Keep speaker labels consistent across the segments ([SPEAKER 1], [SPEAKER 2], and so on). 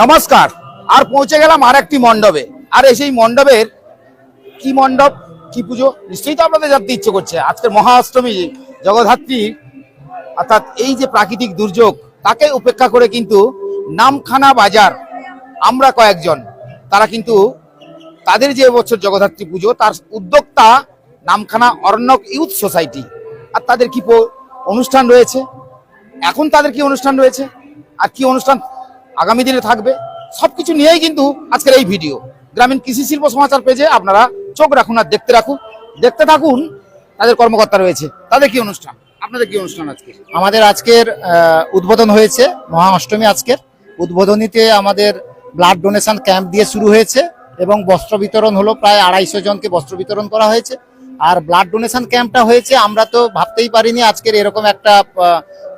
[SPEAKER 1] নমস্কার, আর পৌঁছে গেলাম আর একটি মণ্ডপে। আর সেই মণ্ডপের কি মণ্ডপ, কি পুজো, নিশ্চয়ই তো আপনাদের জানতে ইচ্ছে করছে। আজকের মহাষ্টমী জগদ্ধাত্রী, অর্থাৎ এই যে প্রাকৃতিক দুর্যোগ, তাকে উপেক্ষা করে কিন্তু নামখানা বাজার, আমরা কয়েকজন, তারা কিন্তু তাদের যে বছর জগদ্ধাত্রী পুজো, তার উদ্যোক্তা নামখানা অরণ্যক ইউথ সোসাইটি। আর তাদের কি অনুষ্ঠান রয়েছে? এখন তাদের কি অনুষ্ঠান রয়েছে? আর কি অনুষ্ঠান আগামী দিনে থাকবে, সবকিছু নিয়েই কিন্তু আজকের এই ভিডিও। গ্রামীণ কৃষি শিল্প সমাচার পেজে আপনারা চোখ রাখুন আর দেখতে রাখুন। দেখতে থাকুন, তাদের কর্মকর্তা রয়েছে। তাদের কি অনুষ্ঠান? আপনাদের কি অনুষ্ঠান আজকে?
[SPEAKER 2] আমাদের আজকের উদ্বোধন হয়েছে মহা অষ্টমী আজকের। উদ্বোধনীতে আমাদের ব্লাড ডোনেশন ক্যাম্প দিয়ে শুরু হয়েছে এবং বস্ত্র বিতরণ হলো প্রায় আড়াইশো জনকে বস্ত্র বিতরণ করা হয়েছে। আর ব্লাড ডোনেশন ক্যাম্পটা হয়েছে, আমরা তো ভাবতেই পারিনি আজকের এরকম একটা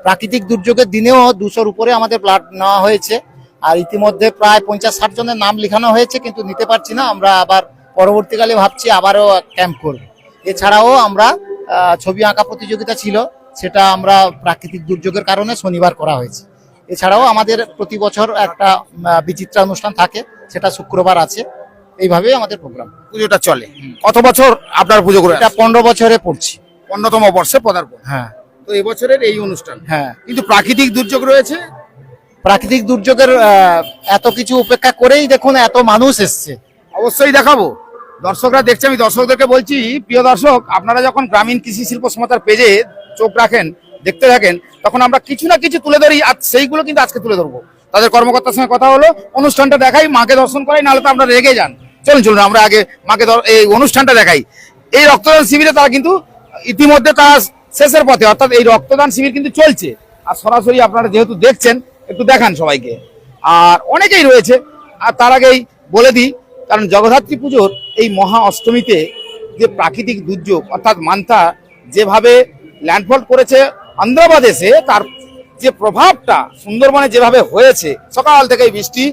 [SPEAKER 2] প্রাকৃতিক দুর্যোগের দিনেও দুশোর উপরে আমাদের ব্লাড নেওয়া হয়েছে। আর ইতিমধ্যে প্রায় পঞ্চাশ ষাট জনের নাম লেখানো হয়েছে কিন্তু নিতে পারছি না। আমরা আবার পরবর্তীকালে ভাবছি আবারও ক্যাম্প করব। এছাড়াও আমরা ছবি আঁকা প্রতিযোগিতা ছিল সেটা আমরা প্রাকৃতিক দুর্যোগের কারণে শনিবার করা হয়েছে। এছাড়াও আমাদের প্রতি বছর একটা বিচিত্রা অনুষ্ঠান থাকে সেটা শুক্রবার আছে। এইভাবেই আমাদের প্রোগ্রাম।
[SPEAKER 1] পুজোটা চলে। কত বছর আপনার পুজো করে
[SPEAKER 2] এটা পনেরো বছরে পড়ছি।
[SPEAKER 1] অন্যতম বর্ষে পদার্পণ।
[SPEAKER 2] হ্যাঁ।
[SPEAKER 1] তো এবছরের এই অনুষ্ঠান।
[SPEAKER 2] হ্যাঁ।
[SPEAKER 1] কিন্তু প্রাকৃতিক দুর্যোগ রয়েছে।
[SPEAKER 2] প্রাকৃতিক দুর্যোগের এত কিছু উপেক্ষা করেই দেখুন এত মানুষ এসছে।
[SPEAKER 1] অবশ্যই দেখাবো। দর্শকরা দেখছে আমি দর্শকদেরকে বলছি প্রিয় দর্শক আপনারা যখন গ্রামীণ কৃষি শিল্প সমাতার পেজে চোখ রাখেন দেখতে থাকেন তখন আমরা কিছু না কিছু তুলে ধরি আর সেইগুলো কিন্তু আজকে তুলে ধরবো। তাদের কর্মকর্তার সঙ্গে কথা হলো অনুষ্ঠানটা দেখাই মাকে দর্শন করাই নাহলে তো আমরা রেগে যান। চলুন চলুন আমরা আগে মাকে এই অনুষ্ঠানটা দেখাই। এই রক্তদান শিবিরে তারা কিন্তু ইতিমধ্যে তারা শেষের পথে, অর্থাৎ এই রক্তদান শিবির কিন্তু চলছে। আর সরাসরি আপনারা যেহেতু দেখছেন, একটু দেখান সবাইকে। আর অনেকেই রয়েছে, আর তার আগেই বলে দিই, কারণ জগদ্ধাত্রী পুজোর এই মহা অষ্টমীতে যে প্রাকৃতিক দুর্যোগ, অর্থাৎ মান্থা, যেভাবে ল্যান্ডফল করেছে অন্ধ্রপ্রদেশে তার যে প্রভাবটা সুন্দরবনে যেভাবে হয়েছে, সকাল থেকেই বৃষ্টি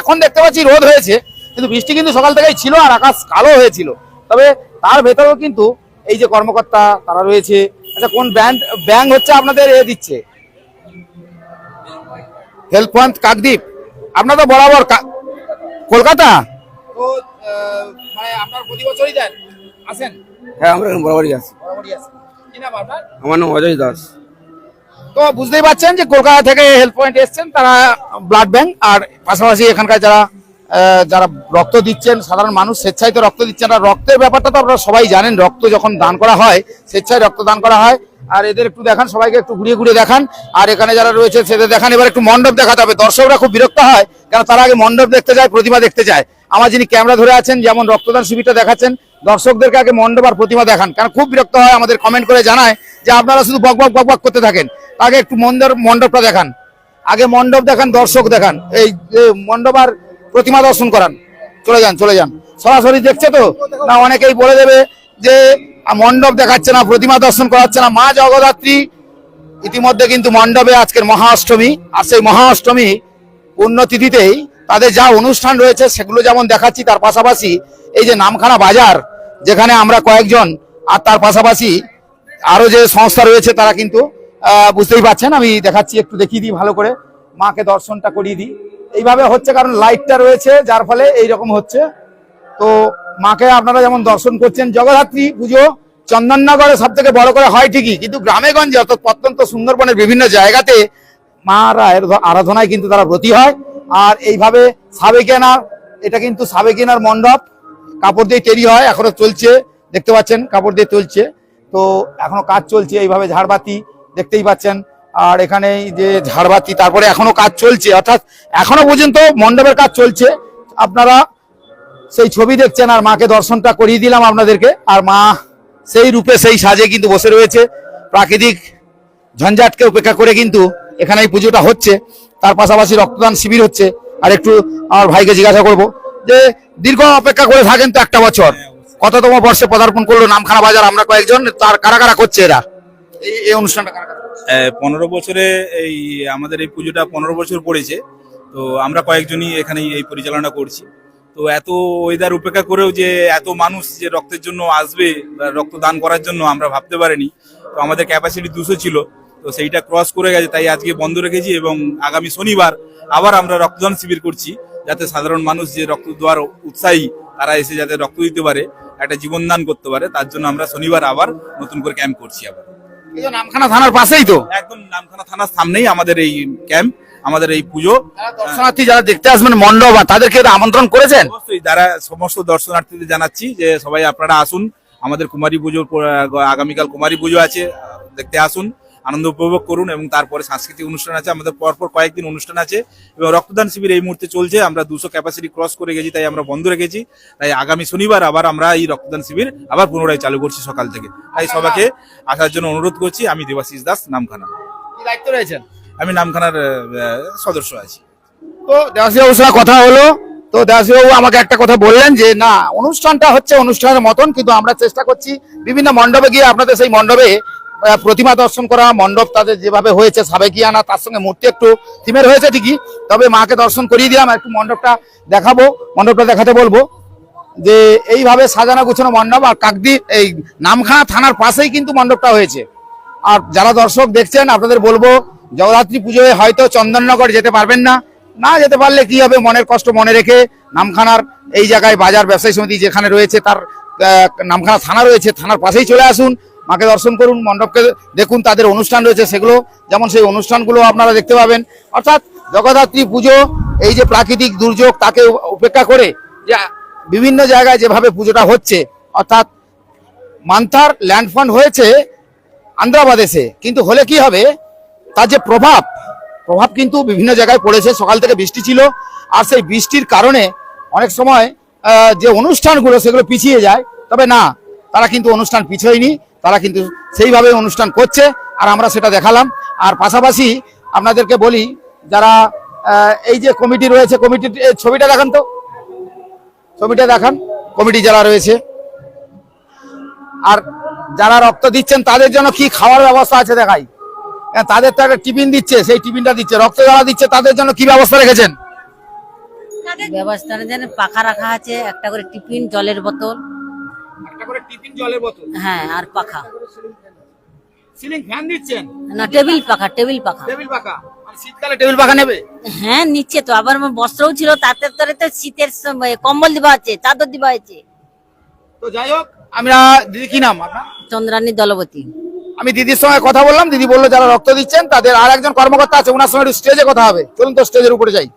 [SPEAKER 1] এখন দেখতে পাচ্ছি রোদ হয়েছে, কিন্তু বৃষ্টি কিন্তু সকাল থেকেই ছিল আর আকাশ কালো হয়েছিল। তবে তার ভেতরেও কিন্তু এই যে কর্মকর্তা তারা রয়েছে। আচ্ছা কোন ব্যান্ড ব্যাংক হচ্ছে আপনাদের এ দিচ্ছে? Help point Kakdwip. আপনার তো বরাবর কলকাতা? তো মানে আপনার প্রতি বছরই দেন? আসেন?
[SPEAKER 3] হ্যাঁ আমরা বরাবরই আছি
[SPEAKER 1] বরাবরই আসেন। কি নাম আপনার?
[SPEAKER 3] আমার নাম অজয় দাস।
[SPEAKER 1] তো বুঝতেই পারছেন যে কলকাতা থেকে হেল্প পয়েন্ট এসছেন তারা ব্লাড ব্যাংক আর পাশাপাশি এখানকার যারা যারা রক্ত দিচ্ছেন, সাধারণ মানুষ স্বেচ্ছায় তো রক্ত দিচ্ছেন আর রক্তের ব্যাপারটা তো আপনারা সবাই জানেন, রক্ত যখন দান করা হয়, স্বেচ্ছায় রক্ত দান করা হয়। আর এদের একটু দেখান, সবাইকে একটু ঘুরিয়ে ঘুরিয়ে দেখান। আর এখানে যারা রয়েছে, সেদের দেখান। এবার একটু মণ্ডপ দেখাতে হবে। দর্শকরা খুব বিরক্ত হয়, কেন তারা আগে মণ্ডপ দেখতে যায়, প্রতিমা দেখতে যায়। আমার যিনি ক্যামেরা ধরে আছেন, যেমন রক্তদান শিবিরটা দেখাচ্ছেন, দর্শকদেরকে আগে মণ্ডপ আর প্রতিমা দেখান। কারণ খুব বিরক্ত হয়, আমাদের কমেন্ট করে জানায় যে আপনারা শুধু বক বক বক বক করতে থাকেন। আগে একটু মন্দির, মণ্ডপটা দেখান। আগে মণ্ডপ দেখান, দর্শক দেখান। এই মণ্ডপ আর প্রতিমা দর্শন করান। চলে যান চলে যান। সরাসরি দেখছে তো? না, অনেকেই বলে দেবে যে মণ্ডপ দেখাচ্ছে না, প্রতিমা দর্শন করাচ্ছে না। মা জগদ্ধাত্রী ইতিমধ্যে কিন্তু মণ্ডপে আজকের মহা অষ্টমী আর সেই মহাষ্টমী পুণ্যতিথিতেই তাদের যা অনুষ্ঠান রয়েছে, সেগুলো যেমন দেখাচ্ছি, তার পাশাপাশি এই যে নামখানা বাজার, যেখানে আমরা কয়েকজন, আর তার পাশাপাশি আরও যে সংস্থা রয়েছে, তারা কিন্তু বুঝতেই পারছেন। আমি দেখাচ্ছি, একটু দেখিয়ে দিই ভালো করে। মাকে দর্শনটা করিয়ে দিই। এইভাবে হচ্ছে, কারণ লাইটটা রয়েছে, যার ফলে এই রকম হচ্ছে। তো মাকে আপনারা যেমন দর্শন করছেন, জগদ্ধাত্রী পুজো চন্দননগরে সব থেকে বড় করে হয় ঠিকই, কিন্তু গ্রামেগঞ্জে, অর্থাৎ প্রত্যন্ত সুন্দরবনের বিভিন্ন জায়গাতে মারা আরাধনায় কিন্তু তারা ব্রতী হয়। আর এইভাবে সাবেকিয়ানা এটা কিন্তু সাবেকিয়ানার মণ্ডপ, কাপড় দিয়ে তৈরি হয়, এখনও চলছে, দেখতে পাচ্ছেন, কাপড় দিয়ে চলছে। তো এখনও কাজ চলছে, এইভাবে ঝাড়বাতি দেখতেই পাচ্ছেন। আর এখানে যে ঝাড়বাতি, তারপরে এখনও কাজ চলছে। অর্থাৎ এখনও পর্যন্ত মণ্ডপের কাজ চলছে। আপনারা সেই ছবি দেখছেন আর মাকে দর্শনটা করিয়ে দিলাম আপনাদেরকে। আর মা সেই রূপে সেই সাজে কিন্তু বসে রয়েছে। প্রাকৃতিক ঝঞ্ঝাটকে উপেক্ষা করে কিন্তু এখানে এই পুজোটা হচ্ছে। তার পাশাপাশি রক্তদান শিবির হচ্ছে। আর একটু আমার ভাইকে জিজ্ঞাসা করব যে, দীর্ঘ অপেক্ষা করে থাকেন তো একটা বছর। কততম বর্ষে পদার্পণ করল নামখানা বাজার? আমরা কয়েকজন, তার কারা কারা করছে এরা? এই অনুষ্ঠানটা
[SPEAKER 4] পনেরো বছরে এই, আমাদের এই পুজোটা পনেরো বছর পড়েছে। তো আমরা কয়েকজনই এখানে এই পরিচালনা করছি। তো এত ওয়েদার উপেক্ষা করেও যে এত মানুষ যে রক্তের জন্য আসবে রক্ত দান করার জন্য আমরা ভাবতে পারিনি। তো আমাদের ক্যাপাসিটি দুশো ছিল। তো সেইটা ক্রস করে গেছে। তাই আজকে বন্ধ রেখেছি এবং আগামী শনিবার আবার আমরা রক্তদান শিবির করছি। যাতে সাধারণ মানুষ যে রক্ত দেওয়ার উৎসাহী, তারা এসে যাতে রক্ত দিতে পারে, একটা জীবনদান করতে পারে, তার জন্য আমরা শনিবার আবার নতুন করে ক্যাম্প করছি আবার।
[SPEAKER 1] নামখানা থানার পাশেই তো?
[SPEAKER 4] একদম নামখানা থানার সামনেই আমাদের এই ক্যাম্প আমাদের এই পুজো।
[SPEAKER 1] দর্শনার্থী যারা দেখতে আসবেন মণ্ডপ আর তাদেরকে আমন্ত্রণ করেছেন?
[SPEAKER 4] অবশ্যই যারা সমস্ত দর্শনার্থীদের জানাচ্ছি যে সবাই আপনারা আসুন। আমাদের কুমারী পুজোর আগামীকাল কুমারী পুজো আছে দেখতে আসুন। আনন্দ উপভোগ করুন এবং তারপরে সাংস্কৃতিক অনুষ্ঠান আছে। আমাদের পরপর কয়েকদিন অনুষ্ঠান আছে এবং রক্তদান শিবির এই মুহূর্তে চলছে। আমরা দুশো ক্যাপাসিটি ক্রস করে গেছি তাই আমরা বন্ধ রেখেছি। তাই আগামী শনিবার আবার আমরা এই রক্তদান শিবির আবার পুনরায় চালু করছি সকাল থেকে। তাই সবাইকে আসার জন্য অনুরোধ করছি। আমি দেবাশিস দাস নামখানা।
[SPEAKER 1] দায়িত্ব রয়েছেন?
[SPEAKER 4] আমি নামখানার সদস্য আছি।
[SPEAKER 1] তো দেবাশীবাবুর সঙ্গে কথা হলো। তো দেবাশীবাবু আমাকে একটা কথা বললেন যে না অনুষ্ঠানটা হচ্ছে অনুষ্ঠানের মতন কিন্তু আমরা চেষ্টা করছি বিভিন্ন মণ্ডপে গিয়ে আপনাদের সেই মণ্ডপে প্রতিমা দর্শন করা, মণ্ডপ তাদের যেভাবে হয়েছে সাবেকিয়ানা তার সঙ্গে মূর্তি একটু থিমের হয়েছে ঠিকই। তবে মাকে দর্শন করিয়ে দিলাম, একটু মণ্ডপটা দেখাবো, মণ্ডপটা দেখাতে বলব যে এইভাবে সাজানো গুছানো মণ্ডপ আর কাকদি এই নামখানা থানার পাশেই কিন্তু মণ্ডপটা হয়েছে। আর যারা দর্শক দেখছেন, আপনাদের বলব, জগদ্ধাত্রী পুজোয় হয়তো চন্দননগর যেতে পারবেন না। না যেতে পারলে কি হবে, মনের কষ্ট মনে রেখে নামখানার এই জায়গায় বাজার ব্যবসায়ী সমিতি যেখানে রয়েছে, তার নামখানা থানা রয়েছে, থানার পাশেই চলে আসুন। মাকে দর্শন করুন, মণ্ডপকে দেখুন, তাদের অনুষ্ঠান রয়েছে সেগুলো। যেমন সেই অনুষ্ঠানগুলো আপনারা দেখতে পাবেন। অর্থাৎ জগদ্ধাত্রী পুজো, এই যে প্রাকৃতিক দুর্যোগ, তাকে উপেক্ষা করে যে বিভিন্ন জায়গায় যেভাবে পুজোটা হচ্ছে, অর্থাৎ মান্থার ল্যান্ড ফান্ড হয়েছে আন্ধ্রাপ্রদেশে। কিন্তু হলে কি হবে? তার যে প্রভাব প্রভাব কিন্তু বিভিন্ন জায়গায় পড়েছে। সকাল থেকে বৃষ্টি ছিল, আর সেই বৃষ্টির কারণে অনেক সময় যে অনুষ্ঠানগুলো, সেগুলো পিছিয়ে যায়। তবে না, তারা কিন্তু অনুষ্ঠান পিছোয়নি। তারা কিন্তু সেইভাবে অনুষ্ঠান করছে আর আমরা সেটা দেখালাম। আর পাশাপাশি আপনাদেরকে বলি যারা এই যে কমিটি রয়েছে কমিটির ছবিটা দেখান তো। ছবিটা দেখান কমিটি যারা রয়েছে। আর যারা রক্ত দিচ্ছেন তাদের জন্য কি খাওয়ার ব্যবস্থা আছে দেখাই। হ্যাঁ, তাদের তো একটা টিফিন দিচ্ছে সেই টিফিনটা দিচ্ছে রক্ত যারা দিচ্ছে তাদের জন্য কি ব্যবস্থা রেখেছেন?
[SPEAKER 5] ব্যবস্থা পাখা রাখা আছে একটা করে টিফিন জলের বোতল।
[SPEAKER 1] টিফিন জলের বোতল?
[SPEAKER 5] হ্যাঁ আর পাখা।
[SPEAKER 1] সিলিং ফ্যান দিচ্ছেন
[SPEAKER 5] না টেবিল পাখা টেবিল পাখা।
[SPEAKER 1] টেবিল পাখা। শীতকালে টেবিল পাখা নেবে?
[SPEAKER 5] হ্যাঁ নিচ্ছে তো। আবার বস্ত্রও ছিল তাতে তরে তো শীতের সময় কম্বল দিবা আছে চাদর দিবা আছে
[SPEAKER 1] তো যাই হোক আমরা দিদি কি নাম আপনার?
[SPEAKER 5] চন্দ্রানী দলবতী।
[SPEAKER 1] আমি দিদির সঙ্গে কথা বললাম দিদি বলল যারা রক্ত দিচ্ছেন তাদের আর একজন কর্মকর্তা আছে ওনার সঙ্গে স্টেজে কথা হবে। চলুন তো স্টেজের উপরে যাই।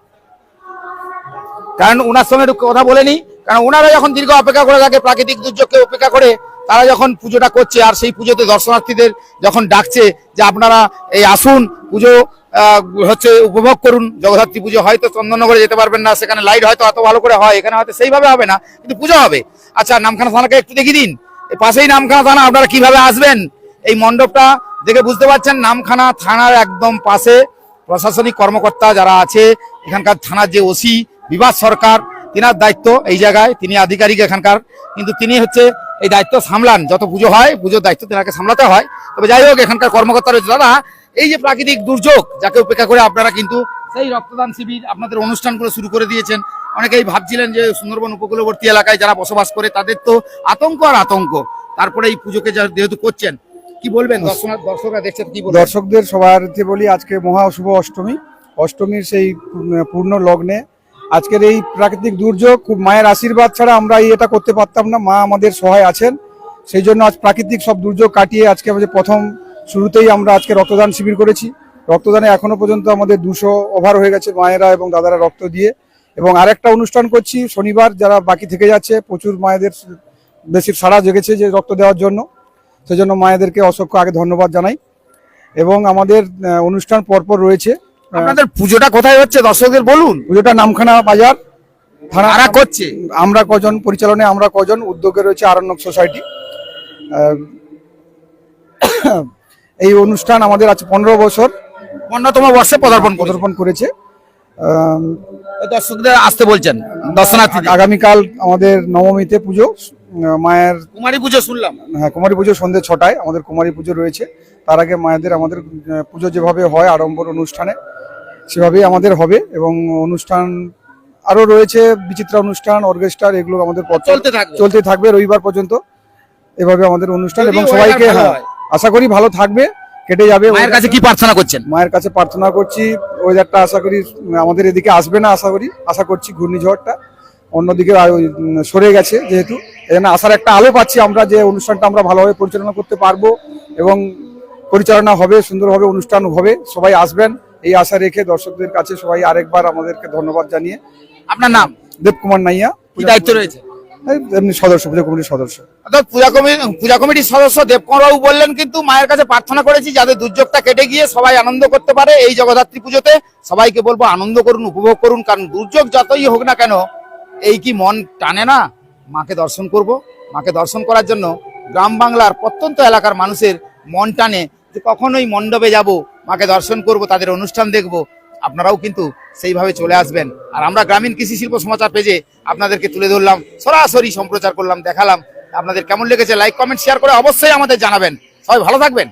[SPEAKER 1] কারণ ওনার সঙ্গে একটু কথা বলে নি কারণ ওনারা যখন দীর্ঘ অপেক্ষা করে থাকে, প্রাকৃতিক দুর্যোগকে অপেক্ষা করে, তারা যখন পুজোটা করছে আর সেই পুজোতে দর্শনার্থীদের যখন ডাকছে যে আপনারা এই আসুন, পুজো হচ্ছে উপভোগ করুন, জগদ্ধাত্রী পুজো হয়তো চন্দননগরে যেতে পারবেন না, সেখানে লাইট হয়তো এত ভালো করে হয়, এখানে হয়তো সেইভাবে হবে না, কিন্তু পুজো হবে। আচ্ছা নামখানা থানাকে একটু দেখিয়ে দিন। পাশেই নামখানা থানা, আপনারা কীভাবে আসবেন? এই মণ্ডপটা দেখে বুঝতে পারছেন, নামখানা থানার একদম পাশে প্রশাসনিক কর্মকর্তা যারা আছে, এখানকার থানার যে ওসি বিভাস সরকার তিনার দায়িত্ব এই জায়গায়, তিনি আধিকারিক এখানকার, কিন্তু তিনি হচ্ছে এই দায়িত্ব সামলান। যত পুজো হয়, পুজোর দায়িত্ব তেনাকে সামলাতে হয়। তবে যাই হোক, এখানকার কর্মকর্তা রয়েছে। দাদা, এই যে প্রাকৃতিক দুর্যোগ, যাকে উপেক্ষা করে আপনারা কিন্তু সেই রক্তদান শিবির আপনাদের অনুষ্ঠানগুলো শুরু করে দিয়েছেন। অনেকেই ভাবছিলেন যে সুন্দরবন উপকূলবর্তী এলাকায় যারা বসবাস করে, তাদের তো আতঙ্ক আর আতঙ্ক। তারপরে এই পুজোকে যেহেতু করছেন, কি বলবেন? দর্শকরা দেখছেন কি
[SPEAKER 6] দর্শকদের সবারকে বলি, আজকে মহা অষ্টমী। অষ্টমীর সেই পূর্ণ লগ্নে আজকের এই প্রাকৃতিক দুর্যোগ খুব মায়ের আশীর্বাদ ছাড়া আমরা এটা করতে পারতাম না। মা আমাদের সহায় আছেন। সেই জন্য আজ প্রাকৃতিক সব দুর্যোগ কাটিয়ে আজকে আমাদের প্রথম শুরুতেই আমরা আজকে রক্তদান শিবির করেছি। রক্তদানে এখনও পর্যন্ত আমাদের দুশো ওভার হয়ে গেছে মায়েরা এবং দাদারা রক্ত দিয়ে। এবং আরেকটা অনুষ্ঠান করছি শনিবার, যারা বাকি থেকে যাচ্ছে, প্রচুর মায়েদের বেশি সাড়া জেগেছে যে রক্ত দেওয়ার জন্য। সেজন্য মায়েদেরকে অসংখ্য আগে ধন্যবাদ জানাই। এবং আমাদের অনুষ্ঠান পরপর রয়েছে।
[SPEAKER 1] আপনাদের পুজোটা কোথায় হচ্ছে? দর্শকদের বলুন।
[SPEAKER 6] পুজোটা নামখানা বাজার থানা
[SPEAKER 1] কারা করছে?
[SPEAKER 6] আমরা কজন পরিচালনায় আমরা কজন উদ্যোগে রয়েছে আরণ্যক সোসাইটি। এই অনুষ্ঠান আমাদের আছে পনেরো বছর
[SPEAKER 1] অন্যতম বর্ষে পদার্পণ।
[SPEAKER 6] পদার্পণ করেছে।
[SPEAKER 1] দর্শকদের আসতে বলছেন দর্শনার্থী
[SPEAKER 6] আগামীকাল আমাদের নবমীতে পুজো মায়ের
[SPEAKER 1] কুমারী পুজো শুনলাম।
[SPEAKER 6] হ্যাঁ কুমারী পুজো সন্ধ্যে ছটায় আমাদের কুমারী পুজো রয়েছে। তার আগে মায়েদের আমাদের পুজো যেভাবে হয় আড়ম্বর অনুষ্ঠানে সেভাবেই আমাদের হবে এবং অনুষ্ঠান আরও রয়েছে বিচিত্রা অনুষ্ঠান অর্কেস্ট্রার এগুলো আমাদের
[SPEAKER 1] চলতে থাকবে।
[SPEAKER 6] চলতে থাকবে রবিবার পর্যন্ত। এভাবে আমাদের অনুষ্ঠান এবং সবাইকে হ্যাঁ আশা করি ভালো থাকবে কেটে যাবে
[SPEAKER 1] মায়ের কাছে কি প্রার্থনা করছেন?
[SPEAKER 6] মায়ের কাছে প্রার্থনা করছি ওয়েদারটা আশা করি আমাদের এদিকে আসবে না আশা করি আশা করছি ঘূর্ণিঝড়টা। অন্যদিকে সরে গেছে যেহেতু এখানে আসার একটা আলো পাচ্ছি আমরা যে অনুষ্ঠানটা আমরা ভালোভাবে পরিচালনা করতে পারব এবং পরিচালনা হবে সুন্দরভাবে অনুষ্ঠান হবে সবাই আসবেন। এই আশা রেখে দর্শকদের কাছে সবাই আরেকবার আমাদেরকে ধন্যবাদ জানিয়ে
[SPEAKER 1] আপনার নাম?
[SPEAKER 6] দেবকুমার নাইয়া।
[SPEAKER 1] কি দায়িত্ব রয়েছে?
[SPEAKER 6] এমনি সদস্য পুজো কমিটির সদস্য।
[SPEAKER 1] অর্থাৎ পূজা কমিটি পূজা কমিটির সদস্য দেবকুমার বাবু বললেন কিন্তু মায়ের কাছে প্রার্থনা করেছি যাতে দুর্যোগটা কেটে গিয়ে সবাই আনন্দ করতে পারে। এই জগদ্ধাত্রী পুজোতে সবাইকে বলব আনন্দ করুন উপভোগ করুন কারণ দুর্যোগ যতই হোক না কেন এই কি মন টানে না? মাকে দর্শন করব। মাকে দর্শন করার জন্য গ্রাম বাংলার প্রত্যন্ত এলাকার মানুষের মন টানে যে কখনোই মণ্ডপে যাব মাকে দর্শন করব, তাদের অনুষ্ঠান দেখব, আপনারাও কিন্তু সেইভাবে চলে আসবেন। আর আমরা গ্রামীণ কৃষি শিল্প সমাচার পেজে আপনাদেরকে তুলে ধরলাম, সরাসরি সম্প্রচার করলাম, দেখালাম। আপনাদের কেমন লেগেছে লাইক কমেন্ট শেয়ার করে অবশ্যই আমাদের জানাবেন। সবাই ভালো থাকবেন।